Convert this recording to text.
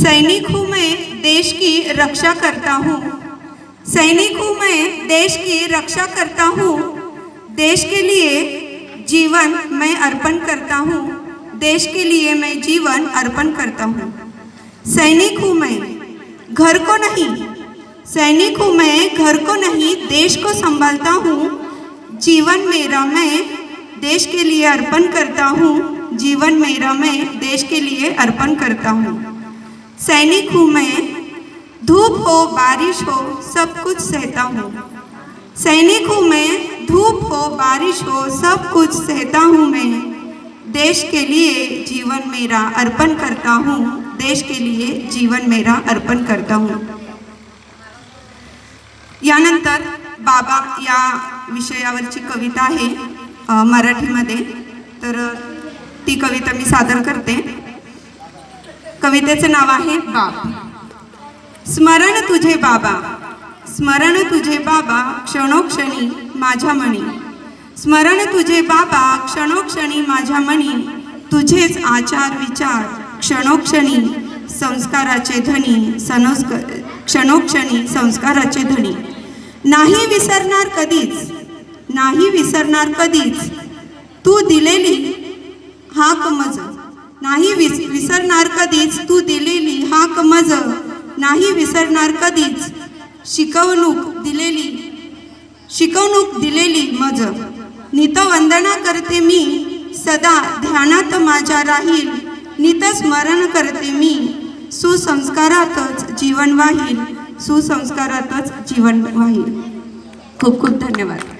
सैनिक हूँ मैं देश की रक्षा करता हूँ। सैनिक हूँ मैं देश की रक्षा करता हूँ। देश के लिए जीवन मैं अर्पण करता हूँ। देश के लिए मैं जीवन अर्पण करता हूँ। सैनिक हूँ मैं घर को नहीं, सैनिक हूँ मैं घर को नहीं, देश को संभालता हूँ। जीवन मेरा मैं देश के लिए अर्पण करता हूँ। जीवन मेरा मैं देश के लिए अर्पण करता हूँ। सैनिक हूँ मैं। धूप हो बारिश हो सब कुछ सहता हूँ। सैनिक हूँ मैं धूप हो बारिश हो सब कुछ सहता हूँ मैं। देश के लिए जीवन मेरा अर्पण करता हूँ। देश के लिए जीवन मेरा अर्पण करता हूँ। यानंतर बाबा या विषयावरची कविता आहे मराठीमध्ये. तर ती कविता मी सादर करते. कवितेचं नाव आहे बाप स्मरण तुझे बाबा. स्मरण तुझे बाबा क्षणोक्षणी माझ्या मणी स्मरण तुझे बाबा क्षणोक्षणी माझ्या मणी तुझेच आचार विचार क्षणोक्षणी संस्काराचे धनी सनस्क क्षणोक्षणी संस्काराचे धनी. नाही विसरणार कधीच. नाही विसरणार कधीच. तू दिलेली हाक मज नाही विस विसरणार कधीच तू दिलेली हाक मज. नाही विसरणार कधीच शिकवणूक दिलेली शिकवणूक दिलेली मज. नितवंदना करते मी सदा ध्यानात माझ्या राहील. नितस्मरण करते मी सुसंस्कारातच जीवन वाहील. सुसंस्कारातच जीवन वाहील. खूप खूप धन्यवाद.